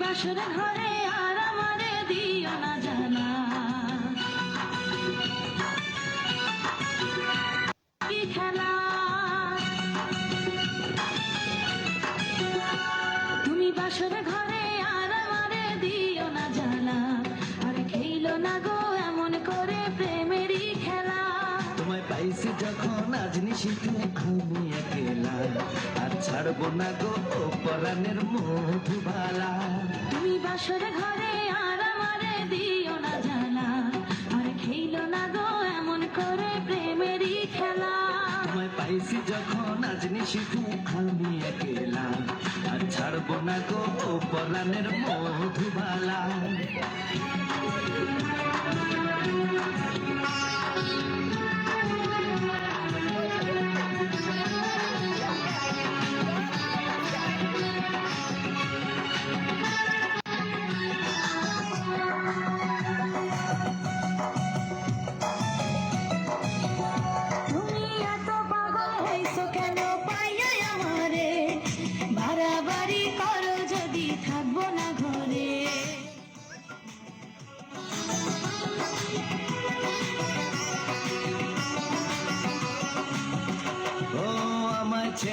বাসর ঘরে আর আমারে দিও না জানা। নিশিতে আমি একেলা আর ছাড়বো না গো পরাণের মধুবালা। তুমি বাসর ঘরে আর আমারে দিও না জানা আর খেইলো না গো এমন করে প্রেমেরই খেলা। তোমায় পাইছি যখন আজ নিশিতে আমি একেলা আর ছাড়বো না গো পরাণের মধুবালা।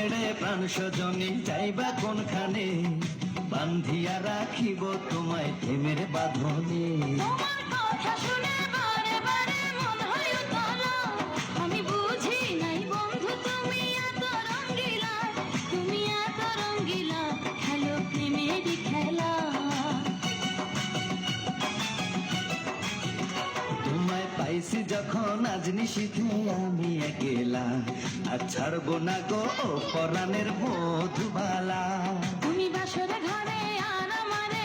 ছেড়ে প্রাণ সজনী যাইবা কোনখানে? বান্ধিয়া রাখিব তোমায় প্রেমের বাঁধনে। কথা শুনে তোমায় যখন আজ নিশিথে আমি একেলা। আর ছাড়বো না গো পরাণের মধুবালা তুমি বাসরে ঘরে আর আমারে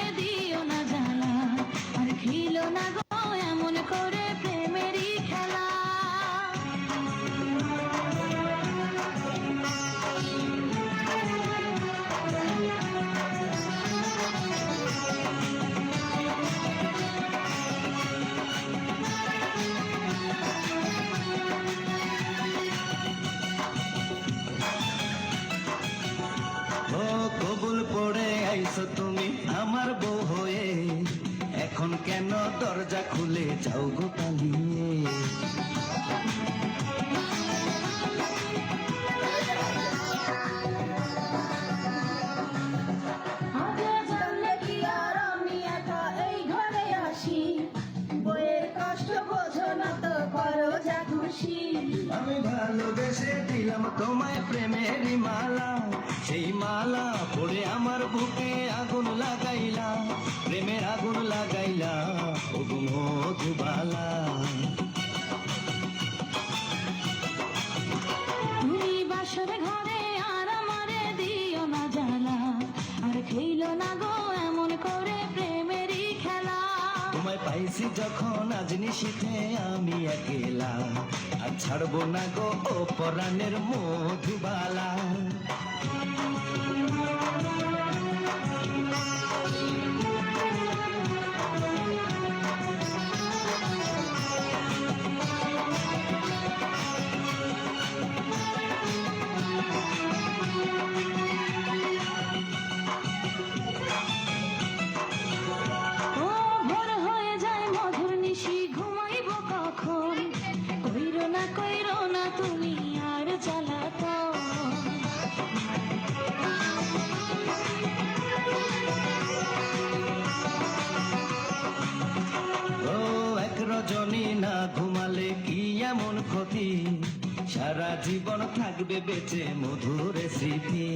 আমার বউ হয়ে এখন কেন দরজা খুলে যাও গো পালিয়ে? আমি একা এই ঘরে আসি? বইয়ের কষ্ট বোঝো না তো করো যা খুশি। আমি ভালোবেসে দিলাম তোমায় প্রেমের মালা। আমার বুকে আগুন লাগাইলা প্রেমের আগুন লাগাইলা ওগো মধুবালা। তুমি বাসর ঘরে আর আমারে দিও না জানা আর খেইলো না গো এমন করে প্রেমেরই খেলা। তোমায় পাইছি যখন আজ নিশিতে আমি একেলা আর ছাড়বো না গো ও পরাণের মধুবালা। ক্ষতি। সারা জীবন থাকবে বেঁচে মধুর স্মৃতি।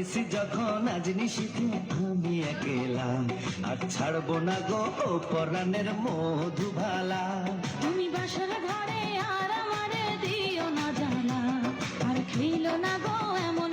পাইছি যখন আজ নিশিতে আমি একেলা। আর ছাড়বো না গো পরাণের মধুবালা তুমি বাসার ঘরে আর আমারে দিও না জানা। আর খেলো না গো এমন